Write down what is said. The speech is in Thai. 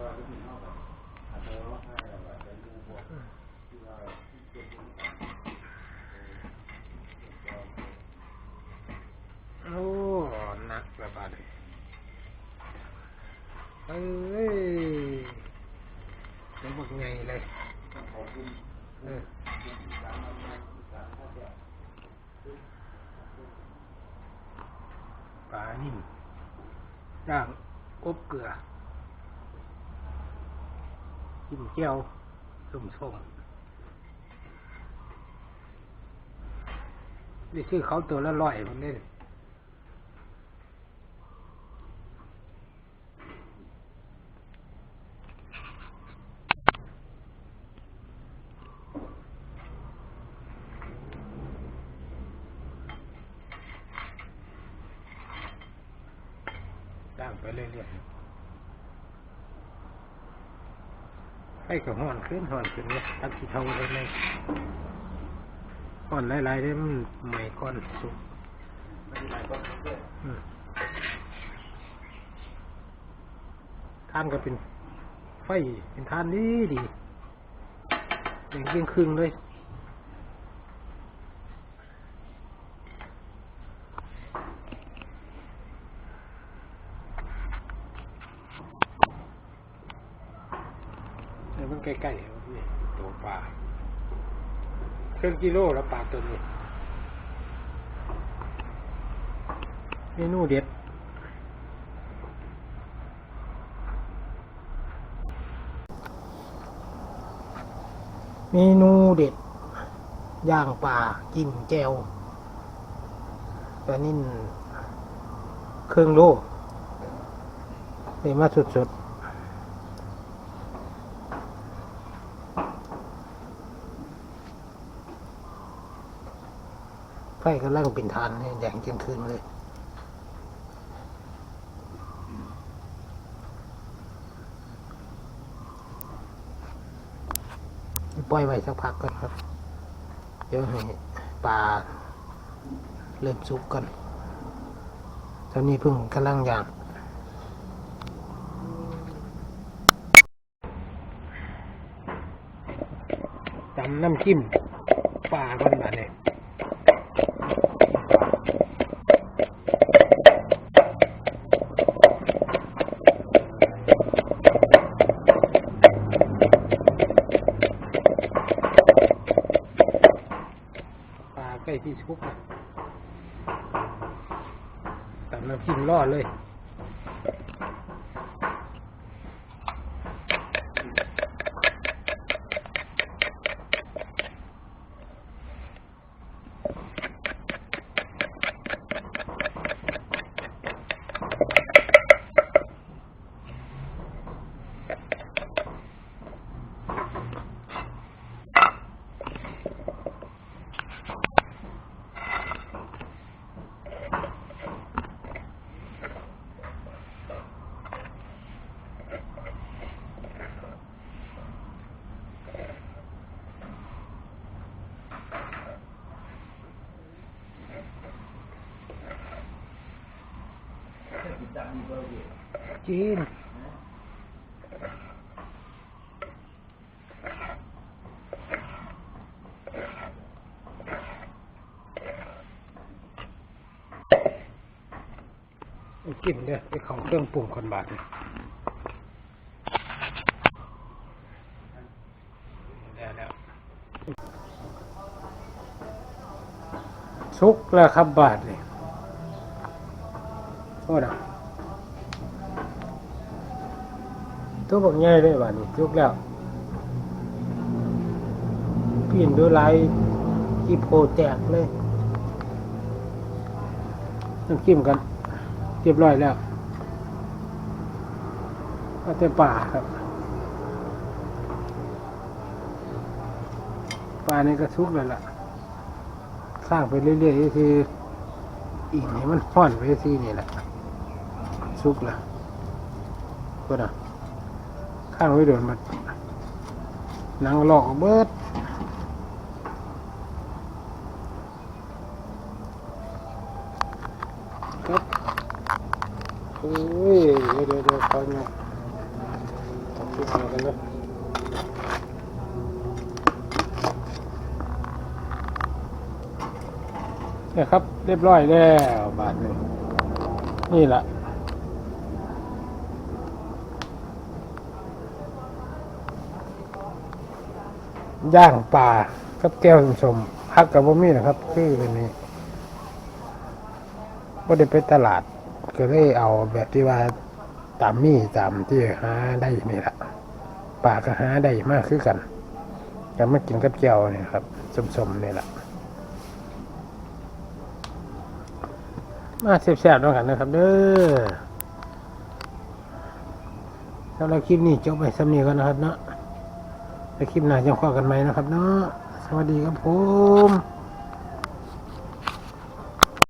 โอ้หนักแบบาดเลยเอ้ยเป็นบักไงเลยเออปลานิ่มย่างอบเกลือ จิ้มแก้วส้มส้มนี่ซื้อเขาตัวละร้อยคนนี้ย่างไปเรื่อยๆ ให้กับห่อนขึ้นห่อนขึ้นเนี่ยตักขี้เท่าเลยเลยห่อนหลายๆได้มันใหม่ก้อนสุกท่านก็เป็นไฟเป็นท่านดีดีเด่งเยี่ยงครึ่งเลย มันใกล้ๆครับนี่ตัวปลาเครื่องกิโลแล้วปลาตัวนี้เมนูเด็ดเมนูเด็ด ย่างปลาจิ้มแจวปลานิ่นเครื่องโลนี่มาสุดๆ ไฟกำลังเป็นทานเนี่ยแดงเจียงคืนเลย ปล่อยไว้สักพักก่อนครับ เดี๋ยวให้ปลาเริ่มสุกก่อนตอนนี้เพิ่งกำลังย่างตำน้ำจิ้มปลาก่อนมาเนี่ย ชุกแตำน้ำจิ้มรอดเลย จีนกินเด้อไปของเครื่องปรุงคนบาทเลยแล้วแล้วสุกแล้วครับบาทเลยโทษนะตัวบอกง่ายเลยบานี้สุกแล้วปีนด้วยลายที่โพแตกเลยน้ำจิ้มกันเรียบร้อยแล้วก็แต่ป่าครับป่านี่ก็สุกแล้วล่ะ สร้างไปเรื่อยๆคืออีกให้มันห้อนไปที่นี่แหละ สุกล้วก็นะข้างไว้โดนมันหนังหลอกเบิดครับโอ้ยเดี๋ยวเดี๋ยวเดี๋ยวคอยนะดูเอากันนะเนี่ยครับ เรียบร้อยแล้วบาทหนึ่งนี่แหละ ย่างปลากับแก้วสมๆพักกับบ่มีนะครับ คืออันนี้บ่ได้ไปตลาด ก็เลยเอาแบบที่ว่าตามมีตามที่หาได้นี่แหละปลาก็หาได้มากคือกันก็มากินกับแก้วนี่ครับสมๆนี่แหละมาแซ่บๆด้วยกันนะครับ เด้อสำหรับคลิปนี้จบไปสำเนียกันนะครับเนาะ ไปคลิปหน้าจะพอกันไหมนะครับเนาะสวัสดีครับผม